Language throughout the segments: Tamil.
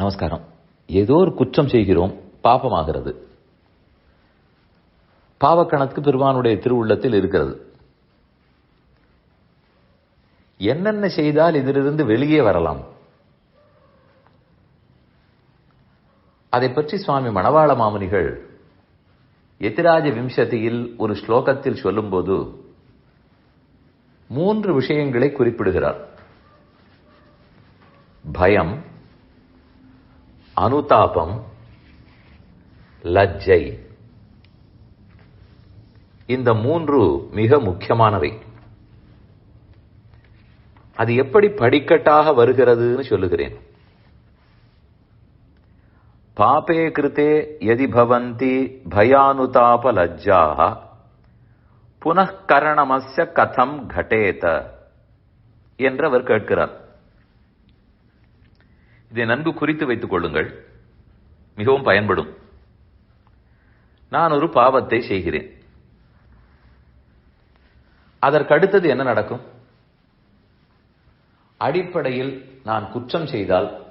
நமஸ்காரம். ஏதோ ஒரு குற்றம் செய்கிறோம் பாபமாகிறது. பாவக்கணக்கு பெருமானுடைய திருவுள்ளத்தில் இருக்கிறது. என்னென்ன செய்தால் இதிலிருந்து வெளியே வரலாம்? அதை பற்றி சுவாமி மணவாள மாமுனிகள் எதிராஜ விம்சதியில் ஒரு ஸ்லோகத்தில் சொல்லும்போது மூன்று விஷயங்களை குறிப்பிடுகிறார். பயம் அனுதாபம் லஜ்ஜை. இந்த மூன்று மிக முக்கியமானவை. அது எப்படி படிக்கட்டாக வருகிறதுன்னு சொல்லுகிறேன். பாபே கிருத்தே எதி பவந்தி பயானுதாப லஜ்ஜாக புனఃகரணமஸ்ய கதம் கடேத என்று அவர் கேட்கிறார். இதை நன்கு குறித்து வைத்துக் கொள்ளுங்கள். மிகவும் பயன்படும். நான் ஒரு பாவத்தை செய்கிறேன். அதற்கடுத்தது என்ன நடக்கும்? அடிப்படையில் நான் குற்றம் செய்தால்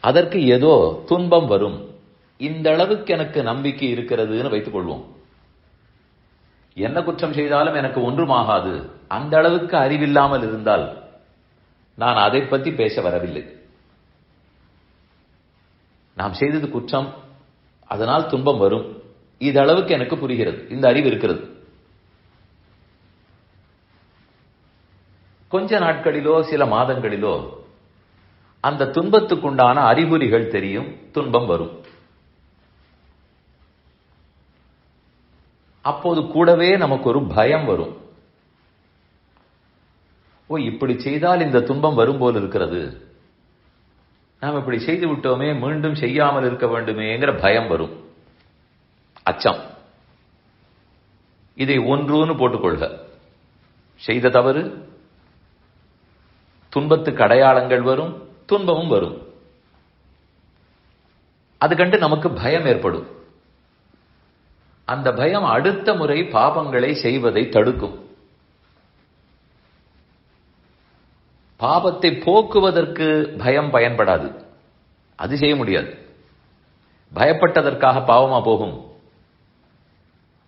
அதற்கு ஏதோ துன்பம் வரும். இந்த அளவுக்கு எனக்கு நம்பிக்கை இருக்கிறதுன்னு வைத்துக் கொள்வோம். என்ன குற்றம் செய்தாலும் எனக்கு ஒன்றுமாகாது. அந்த அளவுக்கு அறிவில்லாமல் இருந்தால் நான் அதை பற்றி பேச வரவில்லை. நாம் செய்தது குற்றம். அதனால் துன்பம் வரும். இது அளவுக்கு எனக்கு புரிகிறது. இந்த அறிவு இருக்கிறது. கொஞ்ச நாட்களிலோ சில மாதங்களிலோ அந்த துன்பத்துக்குண்டான அறிகுறிகள் தெரியும். துன்பம் வரும். அப்போது கூடவே நமக்கு ஒரு பயம் வரும். ஓ இப்படி செய்தால் இந்த துன்பம் வரும் போல் இருக்கிறது. நாம் இப்படி செய்து விட்டோமே மீண்டும் செய்யாமல் இருக்க வேண்டுமேங்கிற பயம் வரும். அச்சம். இதை ஒன்றுன்னு போட்டுக்கொள்க. செய்த தவறு துன்பத்துக்கு அடையாளங்கள் வரும் துன்பமும் வரும். அது கண்டு நமக்கு பயம் ஏற்படும். அந்த பயம் அடுத்த முறை பாபங்களை செய்வதை தடுக்கும். பாபத்தை போக்குவதற்கு பயம் பயன்படாது. அது செய்ய முடியாது. பயப்பட்டதற்காக பாவமா போகும்.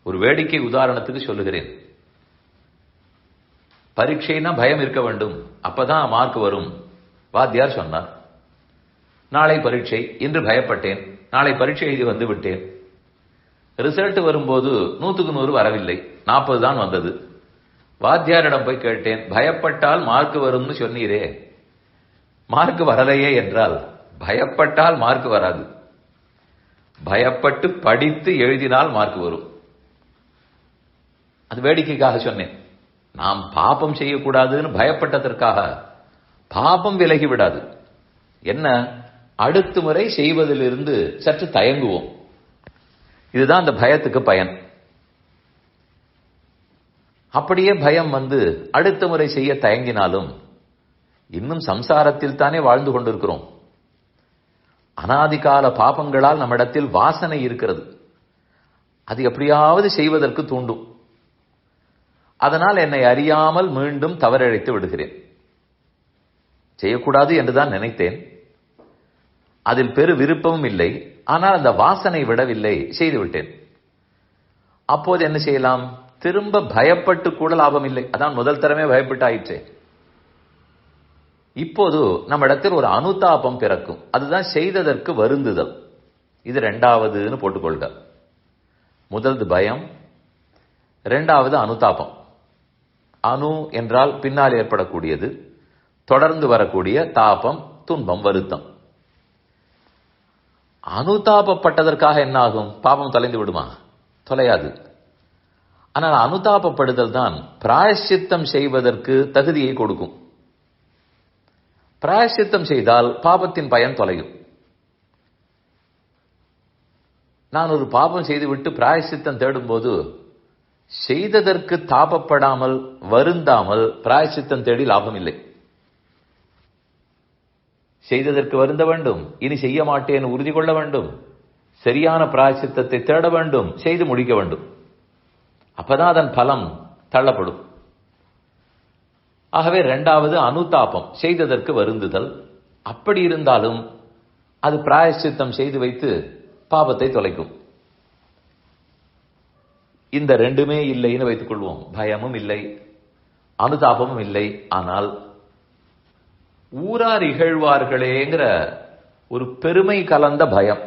ஒரு வேடிக்கை உதாரணத்துக்கு சொல்லுகிறேன். பரீட்சைனா பயம் இருக்க வேண்டும். அப்பதான் மார்க் வரும். வாத்தியார் சொன்னார். நாளை பரீட்சை. இன்று பயப்பட்டேன். நாளை பரீட்சை எழுதி வந்து விட்டேன். ரிசல்ட் வரும்போது நூத்துக்கு நூறு வரவில்லை. நாற்பது தான் வந்தது. வாத்தியாரிடம் போய் கேட்டேன் பயப்பட்டால் மார்க் வரும்னு சொன்னீரே. மார்க் வரலையே என்றால் பயப்பட்டால் மார்க் வராது. பயப்பட்டு படித்து எழுதினால் மார்க் வரும். அது வேடிக்கைக்காக சொன்னேன். நாம் பாபம் செய்யக்கூடாதுன்னு பயப்பட்டதற்காக. பாபம் விலகி விடாது. என்ன? அடுத்த முறை செய்வதிலிருந்து சற்று தயங்குவோம். இதுதான் அந்த பயத்துக்கு பயன். அப்படியே பயம் வந்து அடுத்த முறை செய்ய தயங்கினாலும் இன்னும் சம்சாரத்தில் தானே வாழ்ந்து கொண்டிருக்கிறோம். அனாதிகால பாபங்களால் நம்மிடத்தில் வாசனை இருக்கிறது. அது எப்படியாவது செய்வதற்கு தூண்டும். அதனால் என்னை அறியாமல் மீண்டும் தவறிழைத்து விடுகிறேன். செய்யக்கூடாது என்றுதான் நினைத்தேன். அதில் பெரு விருப்பமும் இல்லை. ஆனால் அந்த வாசனை விடவில்லை. செய்துவிட்டேன். அப்போது என்ன செய்யலாம்? திரும்ப பயப்பட்டு கூட லாபம் இல்லை. அதான் முதல் தரமே பயப்பட்டு ஆயிற்றே இப்போது நம்ம இடத்தில் ஒரு அனுதாபம் பிறக்கும். அதுதான் செய்ததற்கு வருந்துதல். இது ரெண்டாவதுன்னு போட்டுக்கொள்க. முதல்து பயம் ரெண்டாவது அனுதாபம். அணு என்றால் பின்னால் ஏற்படக்கூடியது தொடர்ந்து வரக்கூடிய தாபம் துன்பம் வருத்தம். அனுதாபப்பட்டதற்காக என்ன ஆகும் பாபம் தொலைந்து விடுமா? தொலையாது. ஆனால் அனுதாபப்படுதல் தான் பிராயசித்தம் செய்வதற்கு தகுதியை கொடுக்கும். பிராயசித்தம் செய்தால் பாபத்தின் பயன் தொலையும். நான் ஒரு பாபம் செய்துவிட்டு பிராயசித்தம் தேடும்போது செய்ததற்கு தாபப்படாமல் வருந்தாமல் பிராயசித்தம் தேடி லாபம் இல்லை செய்ததற்கு வருந்த வேண்டும் இனி செய்ய மாட்டேன் உறுதி கொள்ள வேண்டும் சரியான பிராயசித்தத்தை தேட வேண்டும் செய்து முடிக்க வேண்டும். அப்பதான் அதன் பலம் தள்ளப்படும். ஆகவே இரண்டாவது அனுதாபம் செய்ததற்கு வருந்துதல். அப்படி இருந்தாலும் அது பிராயசித்தம் செய்து வைத்து பாபத்தை தொலைக்கும். இந்த ரெண்டுமே இல்லைன்னு வைத்துக் கொள்வோம். பயமும் இல்லை அனுதாபமும் இல்லை. ஆனால் ஊரார் இகழ்வார்களேங்கிற ஒரு பெருமை கலந்த பயம்.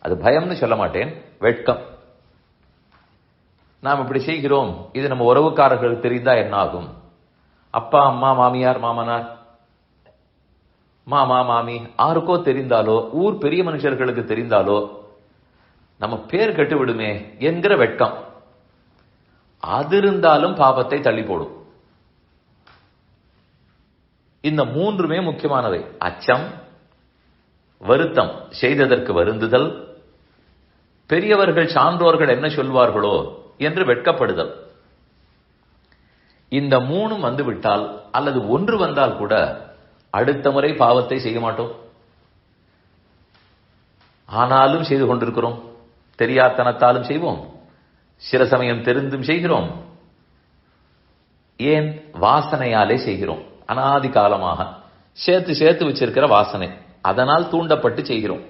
அது பயம்னு சொல்ல மாட்டேன் வெட்கம். நாம் இப்படி செய்கிறோம். இது நம்ம உறவுக்காரர்களுக்கு தெரிந்தா என்ன ஆகும்? அப்பா அம்மா மாமியார் மாமனார் மாமா மாமி யாருக்கோ தெரிந்தாலோ ஊர் பெரிய மனுஷர்களுக்கு தெரிந்தாலோ நம்ம பேர் கட்டுவிடுமே என்கிற வெட்கம். அது இருந்தாலும் பாபத்தை தள்ளி போடும். இந்த மூன்றுமே முக்கியமானவை. அச்சம் வருத்தம் செய்ததற்கு வருந்துதல். பெரியவர்கள் சான்றோர்கள் என்ன சொல்வார்களோ என்று வெட்கப்படுதல். இந்த மூணும் வந்துவிட்டால் அல்லது ஒன்று வந்தால் கூட அடுத்த முறை பாவத்தை செய்ய மாட்டோம். ஆனாலும் செய்து கொண்டிருக்கிறோம். தெரியாத்தனத்தாலும் செய்வோம். சில சமயம் தெரிந்தும் செய்கிறோம். ஏன்? வாசனையாலே செய்கிறோம். அனாதி காலமாக சேர்த்து சேர்த்து வச்சிருக்கிற வாசனை. அதனால் தூண்டப்பட்டு செய்கிறோம்.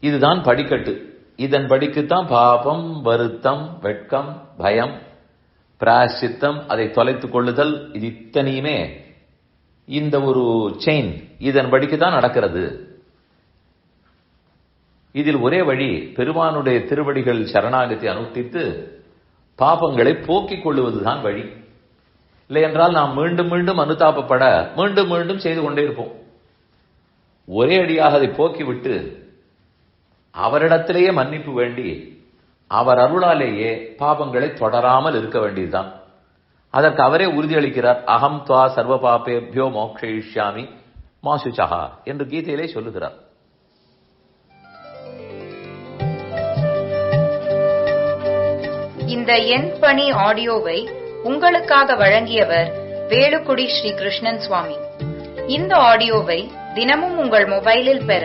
இதுதான் படிக்கட்டு. இதன் படிக்குத்தான் பாபம் வருத்தம் வெட்கம் பயம் பிராசித்தம் அதை தொலைத்துக் கொள்ளுதல் இது இத்தனையுமே இந்த ஒரு செயின் இதன் படிக்கு தான் நடக்கிறது. இதில் ஒரே வழி பெருமானுடைய திருவடிகள் சரணாகத்தை அனுஷ்டித்து பாபங்களை போக்கிக் கொள்ளுவதுதான் வழி. இல்லை என்றால் நாம் மீண்டும் மீண்டும் அனுதாபப்பட மீண்டும் மீண்டும் செய்து கொண்டே இருப்போம். ஒரே அடியாக அதை போக்கிவிட்டு அவரிடத்திலேயே மன்னிப்பு வேண்டி அவர் அருளாலேயே பாபங்களை தொடராமல் இருக்க வேண்டியதுதான். அதற்கு அவரே உறுதியளிக்கிறார். அகம் துவா சர்வ பாபேபியோ மோக்ஷயிஷ்யாமி மாசுச்சகா என்று கீதையிலே சொல்லுகிறார். இந்த எண் பணி ஆடியோவை உங்களுக்காக வழங்கியவர் வேலுக்குடி ஸ்ரீ கிருஷ்ணன் சுவாமி. இந்த ஆடியோவை தினமும் உங்கள் மொபைலில் பெற